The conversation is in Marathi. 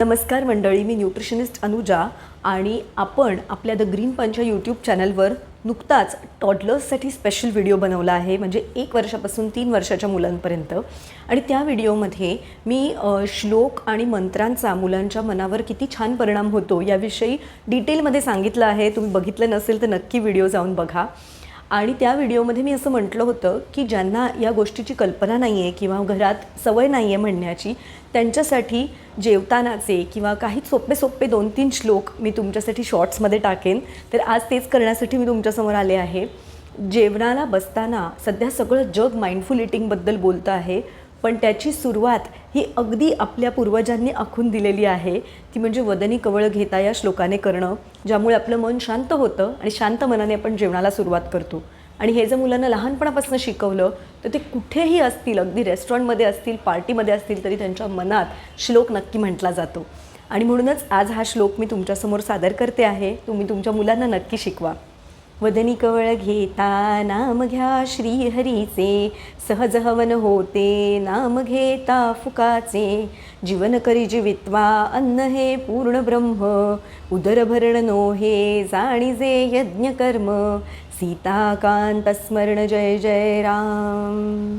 नमस्कार मंडळी मी न्यूट्रिशनिस्ट अनुजा आणि आपण आपल्या द ग्रीन पंच यूट्यूब चॅनलवर नुकताच टॉडलर्ससाठी स्पेशल व्हिडिओ बनवला आहे. म्हणजे एक वर्षापासून तीन वर्षाच्या मुलांपर्यंत. आणि त्या व्हिडिओमध्ये मी श्लोक आणि मंत्रांचा मुलांच्या मनावर किती छान परिणाम होतो याविषयी डिटेलमध्ये सांगितलं आहे. तुम्ही बघितलं नसेल तर नक्की व्हिडिओ जाऊन बघा. आणि त्या व्हिडिओमध्ये मी असं म्हटलं होतं की ज्यांना या गोष्टीची कल्पना नाही आहे किंवा घरात सवय नाही आहे म्हणण्याची त्यांच्यासाठी जेवतानाचे किंवा काही सोपे सोपे दोन तीन श्लोक मी तुमच्यासाठी शॉर्ट्समध्ये टाकेन. तर आज तेच करण्यासाठी मी तुमच्यासमोर आले आहे. जेवणाला बसताना सध्या सगळं जग माइंडफुल इटिंगबद्दल बोलतं आहे पण त्याची सुरुवात ही अगदी आपल्या पूर्वजांनी आखून दिलेली आहे. ती म्हणजे वदनी कवळ घेता या श्लोकाने करणं ज्यामुळे आपलं मन शांत होतं आणि शांत मनाने आपण जेवणाला सुरुवात करतो. आणि हे जर मुलांना लहानपणापासून शिकवलं तर ते कुठेही असतील अगदी रेस्टॉरंटमध्ये असतील पार्टीमध्ये असतील तरी त्यांच्या मनात श्लोक नक्की म्हटला जातो. आणि म्हणूनच आज हा श्लोक मी तुमच्यासमोर सादर करते आहे. तुम्ही तुमच्या मुलांना नक्की शिकवा. वदनी कवळ घेता नाम घ्या श्रीहरीचे. सहज हवन होते नाम घेता फुकाचे. जीवन करी जीवित्वा अन्न हे पूर्ण ब्रह्म. उदर भरण नो हे जाणीजे यज्ञकर्म. सीताकांत स्मरण जय जय राम.